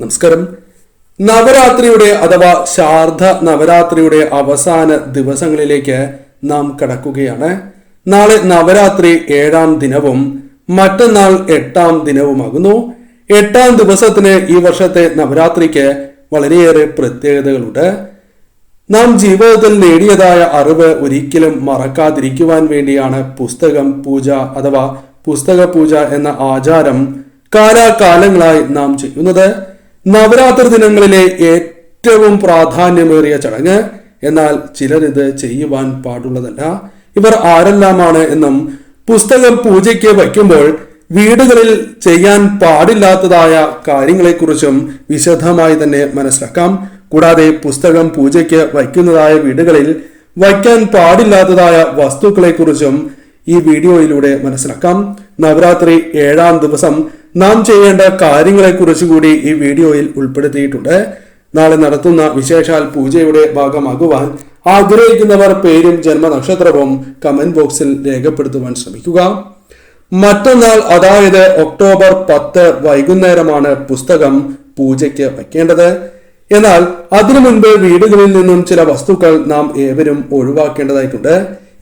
നമസ്കാരം. നവരാത്രിയുടെ അഥവാ ശാർദ നവരാത്രിയുടെ അവസാന ദിവസങ്ങളിലേക്ക് നാം കടക്കുകയാണ്. നാളെ നവരാത്രി ഏഴാം ദിനവും മറ്റന്നാൾ എട്ടാം ദിനവുമാകുന്നു. എട്ടാം ദിവസത്തിന് ഈ വർഷത്തെ നവരാത്രിക്ക് വളരെയേറെ പ്രത്യേകതകളുണ്ട്. നാം ജീവിതത്തിൽ നേടിയതായ അറിവ് ഒരിക്കലും മറക്കാതിരിക്കുവാൻ വേണ്ടിയാണ് പുസ്തകം പൂജ അഥവാ പുസ്തക പൂജ എന്ന ആചാരം കാലാകാലങ്ങളായി നാം ചെയ്യുന്നത്. നവരാത്രി ദിനങ്ങളിലെ ഏറ്റവും പ്രാധാന്യമേറിയ ചടങ്ങ്. എന്നാൽ ചിലരിത് ചെയ്യുവാൻ പാടുള്ളതല്ല. ഇവർ ആരെല്ലാമാണ് എന്നും പുസ്തകം പൂജയ്ക്ക് വയ്ക്കുമ്പോൾ വീടുകളിൽ ചെയ്യാൻ പാടില്ലാത്തതായ കാര്യങ്ങളെക്കുറിച്ചും വിശദമായി തന്നെ മനസ്സിലാക്കാം. കൂടാതെ പുസ്തകം പൂജയ്ക്ക് വയ്ക്കുന്നതായ വീടുകളിൽ വയ്ക്കാൻ പാടില്ലാത്തതായ വസ്തുക്കളെക്കുറിച്ചും ഈ വീഡിയോയിലൂടെ മനസ്സിലാക്കാം. നവരാത്രി ഏഴാം ദിവസം നാം ചെയ്യേണ്ട കാര്യങ്ങളെക്കുറിച്ച് കൂടി ഈ വീഡിയോയിൽ ഉൾപ്പെടുത്തിയിട്ടുണ്ട്. നാളെ നടത്തുന്ന വിശേഷാൽ പൂജയുടെ ഭാഗമാകുവാൻ ആഗ്രഹിക്കുന്നവർ പേരും ജന്മനക്ഷത്രവും കമന്റ് ബോക്സിൽ രേഖപ്പെടുത്തുവാൻ ശ്രമിക്കുക. മറ്റന്നാൾ അതായത് ഒക്ടോബർ പത്ത് വൈകുന്നേരമാണ് പുസ്തകം പൂജയ്ക്ക് വയ്ക്കേണ്ടത്. എന്നാൽ അതിനു മുൻപ് വീടുകളിൽ നിന്നും ചില വസ്തുക്കൾ നാം ഏവരും ഒഴിവാക്കേണ്ടതായിട്ടുണ്ട്.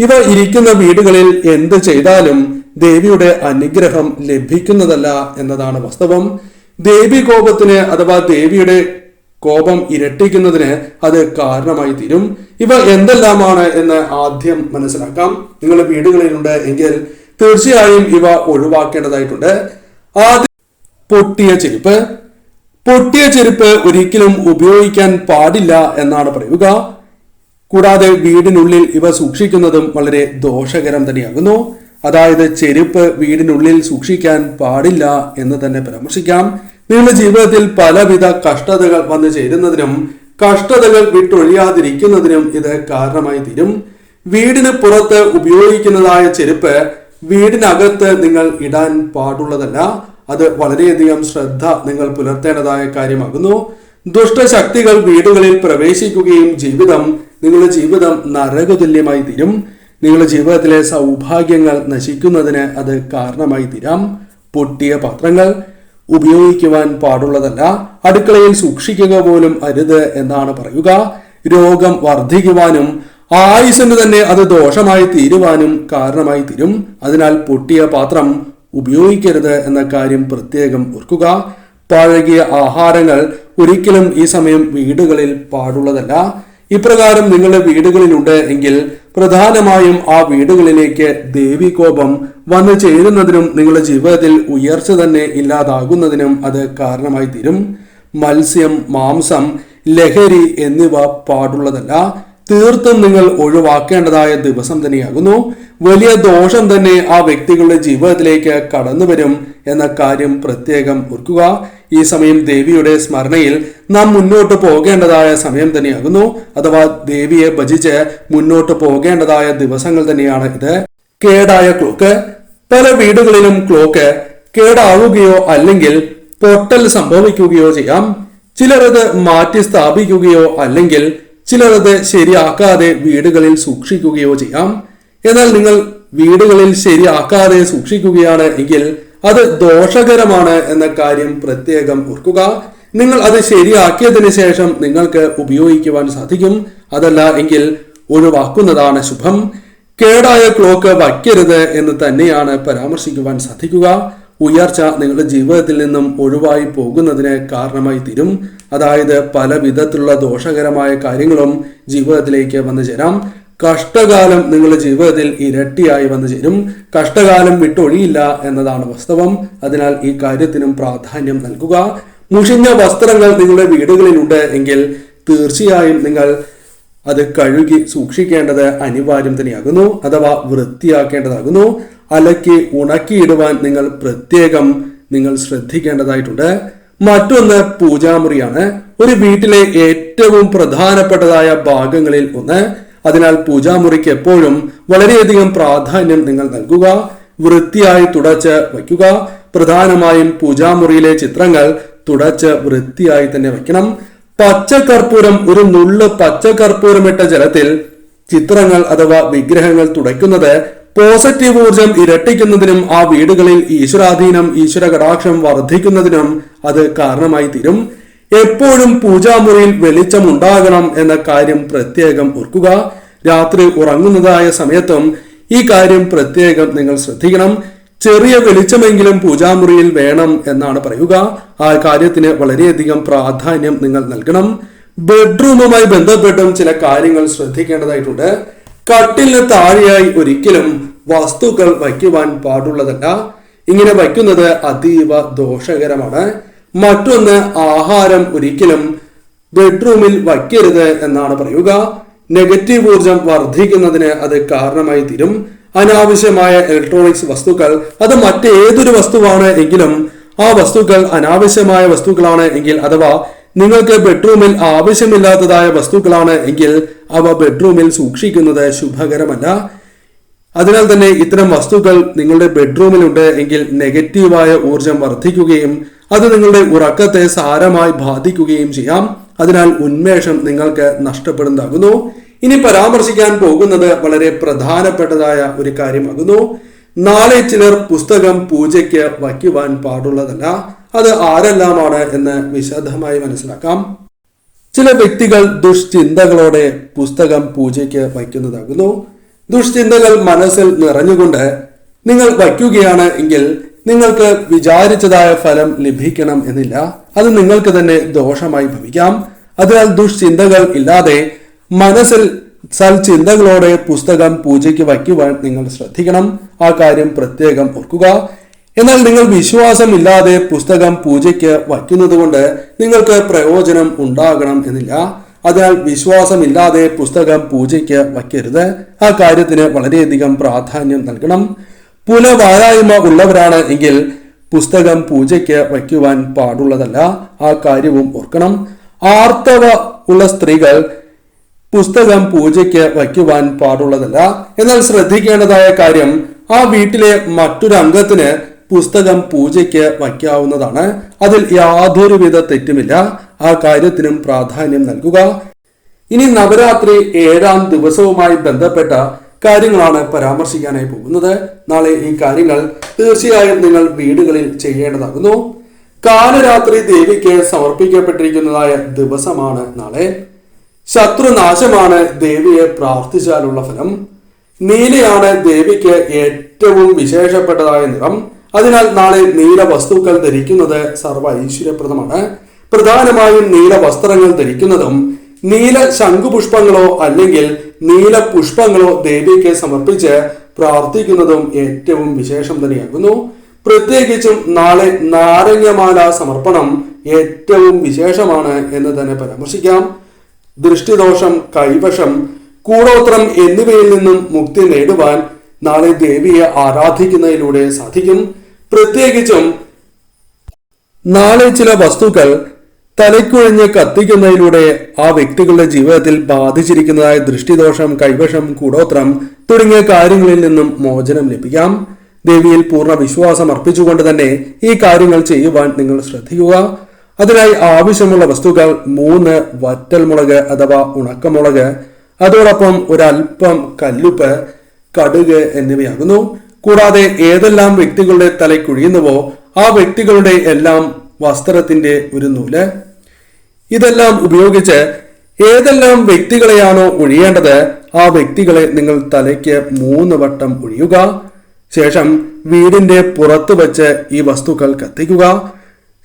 ഇവ ഇരിക്കുന്ന വീടുകളിൽ എന്ത് ചെയ്താലും ദേവിയുടെ അനുഗ്രഹം ലഭിക്കുന്നതല്ല എന്നതാണ് വാസ്തവം. ദേവി കോപത്തിന് അഥവാ ദേവിയുടെ കോപം ഇരട്ടിക്കുന്നതിന് അത് കാരണമായി തീരും. ഇവ എന്തെല്ലാമാണ് എന്ന് ആദ്യം മനസ്സിലാക്കാം. നിങ്ങളുടെ വീടുകളിലുണ്ട് എങ്കിൽ തീർച്ചയായും ഇവ ഒഴിവാക്കേണ്ടതായിട്ടുണ്ട്. ആദ്യം പൊട്ടിയ ചെരുപ്പ്. പൊട്ടിയ ചെരുപ്പ് ഒരിക്കലും ഉപയോഗിക്കാൻ പാടില്ല എന്നാണ് പറയുക. കൂടാതെ വീടിനുള്ളിൽ ഇവ സൂക്ഷിക്കുന്നതും വളരെ ദോഷകരം തന്നെയാകുന്നു. അതായത് ചെരുപ്പ് വീടിനുള്ളിൽ സൂക്ഷിക്കാൻ പാടില്ല എന്ന് തന്നെ പരാമർശിക്കാം. നിങ്ങളുടെ ജീവിതത്തിൽ പലവിധ കഷ്ടതകൾ വന്നു ചേരുന്നതിനും കഷ്ടതകൾ വിട്ടൊഴിയാതിരിക്കുന്നതിനും ഇത് കാരണമായി തീരും. വീടിന് പുറത്ത് ഉപയോഗിക്കുന്നതായ ചെരുപ്പ് വീടിനകത്ത് നിങ്ങൾ ഇടാൻ പാടുള്ളതല്ല. അത് വളരെയധികം ശ്രദ്ധ നിങ്ങൾ പുലർത്തേണ്ടതായ കാര്യമാകുന്നു. ദുഷ്ടശക്തികൾ വീടുകളിൽ പ്രവേശിക്കുകയും ജീവിതം നിങ്ങളുടെ ജീവിതം നരകതുല്യമായി തീരും. നിങ്ങളുടെ ജീവിതത്തിലെ സൗഭാഗ്യങ്ങൾ നശിക്കുന്നതിന് അത് കാരണമായി തീരാം. പൊട്ടിയ പാത്രങ്ങൾ ഉപയോഗിക്കുവാൻ പാടുള്ളതല്ല. അടുക്കളയിൽ സൂക്ഷിക്കുക പോലും അരുത് എന്നാണ് പറയുക. രോഗം വർദ്ധിക്കുവാനും ആയുസിന് തന്നെ അത് ദോഷമായി തീരുവാനും കാരണമായി തീരും. അതിനാൽ പൊട്ടിയ പാത്രം ഉപയോഗിക്കരുത് എന്ന കാര്യം പ്രത്യേകം ഓർക്കുക. പഴകിയ ആഹാരങ്ങൾ ഒരിക്കലും ഈ സമയം വീടുകളിൽ പാടുള്ളതല്ല. ഇപ്രകാരം നിങ്ങളുടെ വീടുകളിലുണ്ട് എങ്കിൽ പ്രധാനമായും ആ വീടുകളിലേക്ക് ദേവികോപം വന്നു ചേരുന്നതിനും നിങ്ങളുടെ ജീവിതത്തിൽ ഉയർച്ച തന്നെ ഇല്ലാതാകുന്നതിനും അത് കാരണമായി തീരും. മത്സ്യം മാംസം ലഹരി എന്നിവ പാടുള്ളതല്ല. തീർത്തും നിങ്ങൾ ഒഴിവാക്കേണ്ടതായ ദിവസം തന്നെയാകുന്നു. വലിയ ദോഷം തന്നെ ആ വ്യക്തികളുടെ ജീവിതത്തിലേക്ക് കടന്നു വരും എന്ന കാര്യം പ്രത്യേകം ഓർക്കുക. ഈ സമയം ദേവിയുടെ സ്മരണയിൽ നാം മുന്നോട്ട് പോകേണ്ടതായ സമയം തന്നെയാകുന്നു. അഥവാ ദേവിയെ ഭജിച്ച് മുന്നോട്ട് പോകേണ്ടതായ ദിവസങ്ങൾ തന്നെയാണ് ഇത്. കേടായ ക്ലോക്ക്. പല വീടുകളിലും ക്ലോക്ക് കേടാവുകയോ അല്ലെങ്കിൽ പൊട്ടൽ സംഭവിക്കുകയോ ചെയ്യാം. ചിലർ അത് മാറ്റി സ്ഥാപിക്കുകയോ അല്ലെങ്കിൽ ചിലർ അത് ശരിയാക്കാതെ വീടുകളിൽ സൂക്ഷിക്കുകയോ ചെയ്യാം. എന്നാൽ നിങ്ങൾ വീടുകളിൽ ശരിയാക്കാതെ സൂക്ഷിക്കുകയാണ് എങ്കിൽ അത് ദോഷകരമാണ് എന്ന കാര്യം പ്രത്യേകം ഓർക്കുക. നിങ്ങൾ അത് ശരിയാക്കിയതിന് ശേഷം നിങ്ങൾക്ക് ഉപയോഗിക്കുവാൻ സാധിക്കും. അതല്ല എങ്കിൽ ഒഴിവാക്കുന്നതാണ് ശുഭം. കേടായ ക്ലോക്ക് വയ്ക്കരുത് എന്ന് തന്നെയാണ് പരാമർശിക്കുവാൻ സാധിക്കുക. ഉയർച്ച നിങ്ങളുടെ ജീവിതത്തിൽ നിന്നും ഒഴിവായി പോകുന്നതിന് കാരണമായി തീരും. അതായത് പല വിധത്തിലുള്ള ദോഷകരമായ കാര്യങ്ങളും ജീവിതത്തിലേക്ക് വന്നു ചേരാം. കഷ്ടകാലം നിങ്ങളുടെ ജീവിതത്തിൽ ഇരട്ടിയായി വന്നു ചേരും. കഷ്ടകാലം വിട്ടൊഴിയില്ല എന്നതാണ് വാസ്തവം. അതിനാൽ ഈ കാര്യത്തിനും പ്രാധാന്യം നൽകുക. മുഷിഞ്ഞ വസ്ത്രങ്ങൾ നിങ്ങളുടെ വീടുകളിലുണ്ട് എങ്കിൽ തീർച്ചയായും നിങ്ങൾ അത് കഴുകി സൂക്ഷിക്കേണ്ടത് അനിവാര്യം തന്നെയാകുന്നു. അഥവാ വൃത്തിയാക്കേണ്ടതാകുന്നു. അലക്കി ഉണക്കിയിടുവാൻ നിങ്ങൾ പ്രത്യേകം നിങ്ങൾ ശ്രദ്ധിക്കേണ്ടതായിട്ടുണ്ട്. മറ്റൊന്ന് പൂജാമുറിയാണ്. ഒരു വീട്ടിലെ ഏറ്റവും പ്രധാനപ്പെട്ടതായ ഭാഗങ്ങളിൽ ഒന്ന്. അതിനാൽ പൂജാമുറിക്ക് എപ്പോഴും വളരെയധികം പ്രാധാന്യം നിങ്ങൾ നൽകുക വൃത്തിയായി തുടച്ച് വയ്ക്കുക. പ്രധാനമായും പൂജാമുറിയിലെ ചിത്രങ്ങൾ തുടച്ച് വൃത്തിയായി തന്നെ വയ്ക്കണം. പച്ചക്കർപ്പൂരം ഒരു നുള്ള് പച്ചക്കർപ്പൂരമിട്ട ജലത്തിൽ ചിത്രങ്ങൾ അഥവാ വിഗ്രഹങ്ങൾ തുടയ്ക്കുന്നത് പോസിറ്റീവ് ഊർജം ഇരട്ടിക്കുന്നതിനും ആ വീടുകളിൽ ഈശ്വരാധീനം ഈശ്വര കടാക്ഷം വർദ്ധിക്കുന്നതിനും അത് കാരണമായി തീരും. എപ്പോഴും പൂജാമുറിയിൽ വെളിച്ചം ഉണ്ടാകണം എന്ന കാര്യം പ്രത്യേകം ഓർക്കുക. രാത്രി ഉറങ്ങുന്നതായ സമയത്തും ഈ കാര്യം പ്രത്യേകം നിങ്ങൾ ശ്രദ്ധിക്കണം. ചെറിയ വെളിച്ചമെങ്കിലും പൂജാമുറിയിൽ വേണം എന്നാണ് പറയുക. ആ കാര്യത്തിന് വളരെയധികം പ്രാധാന്യം നിങ്ങൾ നൽകണം. ബെഡ്റൂമുമായി ബന്ധപ്പെട്ടും ചില കാര്യങ്ങൾ ശ്രദ്ധിക്കേണ്ടതായിട്ടുണ്ട്. കട്ടിലിന് താഴെയായി ഒരിക്കലും വസ്തുക്കൾ വയ്ക്കുവാൻ പാടുള്ളതല്ല. ഇങ്ങനെ വയ്ക്കുന്നത് അതീവ ദോഷകരമാണ്. മറ്റൊന്ന് ആഹാരം ഒരിക്കലും ബെഡ്റൂമിൽ വയ്ക്കരുത് എന്നാണ് പറയുക. നെഗറ്റീവ് ഊർജം വർദ്ധിക്കുന്നതിന് അത് കാരണമായി തീരും. അനാവശ്യമായ ഇലക്ട്രോണിക്സ് വസ്തുക്കൾ അത് മറ്റേതൊരു വസ്തുവാണ് എങ്കിലും ആ വസ്തുക്കൾ അനാവശ്യമായ വസ്തുക്കളാണ് എങ്കിൽ അഥവാ നിങ്ങൾക്ക് ബെഡ്റൂമിൽ ആവശ്യമില്ലാത്തതായ വസ്തുക്കളാണ് എങ്കിൽ അവ ബെഡ്റൂമിൽ സൂക്ഷിക്കുന്നത് ശുഭകരമല്ല. അതിനാൽ തന്നെ ഇത്തരം വസ്തുക്കൾ നിങ്ങളുടെ ബെഡ്റൂമിലുണ്ട് എങ്കിൽ നെഗറ്റീവായ ഊർജം വർദ്ധിക്കുകയും അത് നിങ്ങളുടെ ഉറക്കത്തെ സാരമായി ബാധിക്കുകയും ചെയ്യാം. അതിനാൽ ഉന്മേഷം നിങ്ങൾക്ക് നഷ്ടപ്പെടുന്നതാകുന്നു. ഇനി പരാമർശിക്കാൻ പോകുന്നത് വളരെ പ്രധാനപ്പെട്ടതായ ഒരു കാര്യമാകുന്നു. നാളെ ചിലർ പുസ്തകം പൂജയ്ക്ക് വയ്ക്കുവാൻ പാടുള്ളതല്ല. അത് ആരെല്ലാമാണ് എന്ന് വിശദമായി മനസ്സിലാക്കാം. ചില വ്യക്തികൾ ദുഷ്ചിന്തകളോടെ പുസ്തകം പൂജയ്ക്ക് വയ്ക്കുന്നതാകുന്നു. ദുഷ്ചിന്തകൾ മനസ്സിൽ നിറഞ്ഞുകൊണ്ട് നിങ്ങൾ വയ്ക്കുകയാണ് എങ്കിൽ നിങ്ങൾക്ക് വിചാരിച്ചതായ ഫലം ലഭിക്കണം എന്നില്ല. അത് നിങ്ങൾക്ക് തന്നെ ദോഷമായി ഭവിക്കാം. അതിനാൽ ദുഷ്ചിന്തകൾ ഇല്ലാതെ മനസ്സിൽ സൽചിന്തകളോടെ പുസ്തകം പൂജയ്ക്ക് വയ്ക്കുവാൻ നിങ്ങൾ ശ്രദ്ധിക്കണം. ആ കാര്യം പ്രത്യേകം ഓർക്കുക. എന്നാൽ നിങ്ങൾ വിശ്വാസമില്ലാതെ പുസ്തകം പൂജയ്ക്ക് വയ്ക്കുന്നത് കൊണ്ട് നിങ്ങൾക്ക് പ്രയോജനം ഉണ്ടാകണം എന്നില്ല. അതിനാൽ വിശ്വാസമില്ലാതെ പുസ്തകം പൂജയ്ക്ക് വയ്ക്കരുത്. ആ കാര്യത്തിന് വളരെയധികം പ്രാധാന്യം നൽകണം. പുലവാരായ്മ ഉള്ളവരാണ് എങ്കിൽ പുസ്തകം പൂജയ്ക്ക് വയ്ക്കുവാൻ പാടുള്ളതല്ല. ആ കാര്യവും ഓർക്കണം. ആർത്തവ ഉള്ള സ്ത്രീകൾ പുസ്തകം പൂജയ്ക്ക് വയ്ക്കുവാൻ പാടുള്ളതല്ല. എന്നാൽ ശ്രദ്ധിക്കേണ്ടതായ കാര്യം ആ വീട്ടിലെ മറ്റൊരു അംഗത്തിന് പുസ്തകം പൂജയ്ക്ക് വയ്ക്കാവുന്നതാണ്. അതിൽ യാതൊരുവിധ തെറ്റുമില്ല. ആ കാര്യത്തിനും പ്രാധാന്യം നൽകുക. ഇനി നവരാത്രി ഏഴാം ദിവസവുമായി ബന്ധപ്പെട്ട കാര്യങ്ങളാണ് പരാമർശിക്കാനായി പോകുന്നത്. നാളെ ഈ കാര്യങ്ങൾ തീർച്ചയായും നിങ്ങൾ വീടുകളിൽ ചെയ്യേണ്ടതാകുന്നു. കാലരാത്രി ദേവിക്ക് സമർപ്പിക്കപ്പെട്ടിരിക്കുന്നതായ ദിവസമാണ് നാളെ. ശത്രുനാശമാണ് ദേവിയെ പ്രാർത്ഥിച്ചാലുള്ള ഫലം. നീലയാണ് ദേവിക്ക് ഏറ്റവും വിശേഷപ്പെട്ടതായ നിറം. അതിനാൽ നാളെ നീല വസ്തുക്കൾ ധരിക്കുന്നത് സർവ ഐശ്വര്യപ്രദമാണ് പ്രധാനമായും നീല വസ്ത്രങ്ങൾ ധരിക്കുന്നതും നീല ശംഖുപുഷ്പങ്ങളോ അല്ലെങ്കിൽ നീല പുഷ്പങ്ങളോ ദേവിക്ക് സമർപ്പിച്ച് പ്രാർത്ഥിക്കുന്നതും ഏറ്റവും വിശേഷം തന്നെയാകുന്നു. പ്രത്യേകിച്ചും നാളെ നാരങ്ങമാല സമർപ്പണം ഏറ്റവും വിശേഷമാണ് എന്ന് തന്നെ പരാമർശിക്കാം. ദൃഷ്ടിദോഷം കൈവശം കൂടോത്രം എന്നിവയിൽ നിന്നും മുക്തി നേടുവാൻ നാളെ ദേവിയെ ആരാധിക്കുന്നതിലൂടെ സാധിക്കും. പ്രത്യേകിച്ചും നാളെ ചില വസ്തുക്കൾ തലയ്ക്കുഴഞ്ഞ് കത്തിക്കുന്നതിലൂടെ ആ വ്യക്തികളുടെ ജീവിതത്തിൽ ബാധിച്ചിരിക്കുന്നതായ ദൃഷ്ടിദോഷം കൈവശം കൂടോത്രം തുടങ്ങിയ കാര്യങ്ങളിൽ നിന്നും മോചനം ലഭിക്കാം. ദേവിയിൽ പൂർണ വിശ്വാസം അർപ്പിച്ചുകൊണ്ട് തന്നെ ഈ കാര്യങ്ങൾ ചെയ്യുവാൻ നിങ്ങൾ ശ്രദ്ധിക്കുക. അതിനായി ആവശ്യമുള്ള വസ്തുക്കൾ മൂന്ന് വറ്റൽമുളക് അഥവാ ഉണക്കമുളക് അതോടൊപ്പം ഒരല്പം കല്ലുപ്പ് കടുക് എന്നിവയാകുന്നു. കൂടാതെ ഏതെല്ലാം വ്യക്തികളുടെ തലയ്ക്കൊഴിയുന്നുവോ ആ വ്യക്തികളുടെ എല്ലാം വസ്ത്രത്തിന്റെ ഒരു നൂൽ. ഇതെല്ലാം ഉപയോഗിച്ച് ഏതെല്ലാം വ്യക്തികളെയാണോ ഒഴിയേണ്ടത് ആ വ്യക്തികളെ നിങ്ങൾ തലയ്ക്ക് മൂന്ന് വട്ടം ഒഴിയുക. ശേഷം വീടിന്റെ പുറത്ത് വച്ച് ഈ വസ്തുക്കൾ കത്തിക്കുക.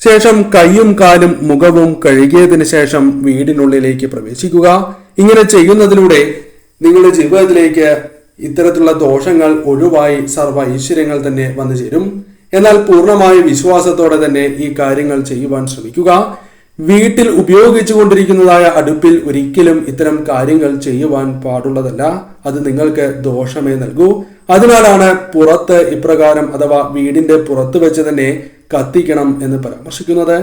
ശേഷം കൈയും കാലും മുഖവും കഴുകിയതിന് ശേഷം വീടിനുള്ളിലേക്ക് പ്രവേശിക്കുക. ഇങ്ങനെ ചെയ്യുന്നതിലൂടെ നിങ്ങളുടെ ജീവിതത്തിലേക്ക് ഇത്തരത്തിലുള്ള ദോഷങ്ങൾ ഒഴിവായി സർവ ഐശ്വര്യങ്ങൾ തന്നെ വന്നു ചേരും. എന്നാൽ പൂർണമായ വിശ്വാസത്തോടെ തന്നെ ഈ കാര്യങ്ങൾ ചെയ്യുവാൻ ശ്രമിക്കുക. വീട്ടിൽ ഉപയോഗിച്ചു കൊണ്ടിരിക്കുന്നതായ അടുപ്പിൽ ഒരിക്കലും ഇത്തരം കാര്യങ്ങൾ ചെയ്യുവാൻ പാടുള്ളതല്ല. അത് നിങ്ങൾക്ക് ദോഷമേ നൽകൂ. അതിനാലാണ് പുറത്ത് ഇപ്രകാരം അഥവാ വീടിന്റെ പുറത്ത് വെച്ച് തന്നെ കത്തിക്കണം എന്ന് പരാമർശിക്കുന്നത്.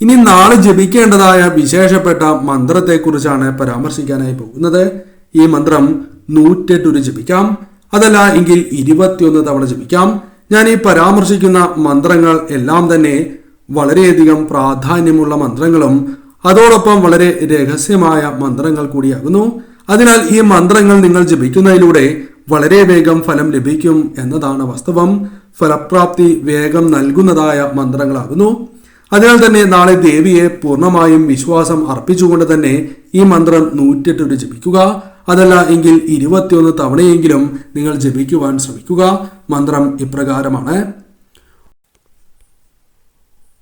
ഇനി നാളെ ജപിക്കേണ്ടതായ വിശേഷപ്പെട്ട മന്ത്രത്തെക്കുറിച്ചാണ് പരാമർശിക്കാനായി പോകുന്നത്. ഈ മന്ത്രം നൂറ്റെട്ടൊരു ജപിക്കാം. അതല്ല എങ്കിൽ ഇരുപത്തിയൊന്ന് തവണ ജപിക്കാം. ഞാൻ ഈ പരാമർശിക്കുന്ന മന്ത്രങ്ങൾ എല്ലാം തന്നെ വളരെയധികം പ്രാധാന്യമുള്ള മന്ത്രങ്ങളും അതോടൊപ്പം വളരെ രഹസ്യമായ മന്ത്രങ്ങൾ കൂടിയാകുന്നു. അതിനാൽ ഈ മന്ത്രങ്ങൾ നിങ്ങൾ ജപിക്കുന്നതിലൂടെ വളരെ വേഗം ഫലം ലഭിക്കും എന്നതാണ് വാസ്തവം. ഫലപ്രാപ്തി വേഗം നൽകുന്നതായ മന്ത്രങ്ങളാകുന്നു. അതിനാൽ തന്നെ നാളെ ദേവിയെ പൂർണമായും വിശ്വാസം അർപ്പിച്ചുകൊണ്ട് തന്നെ ഈ മന്ത്രം നൂറ്റെട്ട് ജപിക്കുക. അതല്ല എങ്കിൽ ഇരുപത്തിയൊന്ന് തവണയെങ്കിലും നിങ്ങൾ ജപിക്കുവാൻ ശ്രമിക്കുക. മന്ത്രം ഇപ്രകാരമാണ്.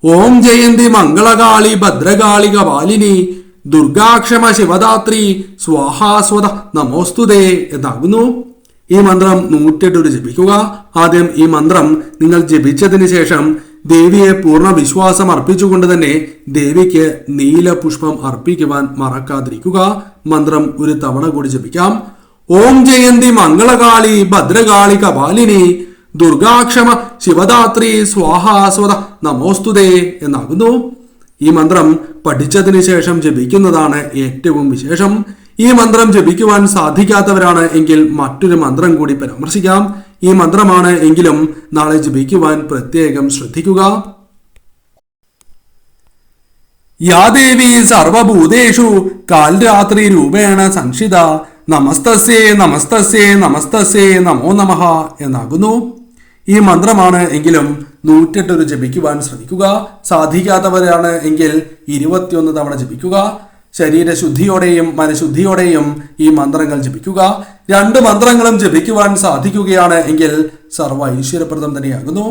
ഓം ജയന്തി മംഗളകാളി ഭദ്രകാളി കാലിനി ദുർഗാക്ഷമ ശിവദാത്രി സ്വാഹാസ്വത നമോസ്തുതേ എന്നാകുന്നു. ഈ മന്ത്രം നൂറ്റെട്ട് ജപിക്കുക. ആദ്യം ഈ മന്ത്രം നിങ്ങൾ ജപിച്ചതിന് ശേഷം ദേവിയെ പൂർണ വിശ്വാസം അർപ്പിച്ചുകൊണ്ട് തന്നെ ദേവിക്ക് നീല പുഷ്പം അർപ്പിക്കുവാൻ മറക്കാതിരിക്കുക. മന്ത്രം ഒരു തവണ കൂടി ജപിക്കാം. ഓം ജയന്തി മംഗളകാളി ഭദ്രകാളി കപാലിനി ദുർഗാക്ഷമ ശിവദാത്രി സ്വാഹാസ്വത നമോസ്തുതേ എന്നാകുന്നു. ഈ മന്ത്രം പഠിച്ചതിന് ശേഷം ജപിക്കുന്നതാണ് ഏറ്റവും വിശേഷം. ഈ മന്ത്രം ജപിക്കുവാൻ സാധിക്കാത്തവരാണ് എങ്കിൽ മറ്റൊരു മന്ത്രം കൂടി പരാമർശിക്കാം. ഈ മന്ത്രമാണ് എങ്കിലും നാളെ ജപിക്കുവാൻ പ്രത്യേകം ശ്രദ്ധിക്കുക. യാ ദേവി സർവഭൂതേഷു കാൽരാത്രി രൂപേണ സംക്ഷിത നമസ്തസ്യേ നമസ്തസ്യേ നമസ്തസ്യേ നമോ നമഃ എന്നാകുന്നു. ഈ മന്ത്രമാണ് എങ്കിലും നൂറ്റെട്ടൊരു ജപിക്കുവാൻ ശ്രമിക്കുക. സാധിക്കാത്തവരാണ് എങ്കിൽ ഇരുപത്തിയൊന്ന് തവണ ജപിക്കുക. ശരീരശുദ്ധിയോടെയും മനഃശുദ്ധിയോടെയും ഈ മന്ത്രങ്ങൾ ജപിക്കുക. രണ്ട് മന്ത്രങ്ങളും ജപിക്കുവാൻ സാധിക്കുകയാണ് എങ്കിൽ സർവ ഐശ്വര്യപ്രദം തന്നെയാകുന്നു.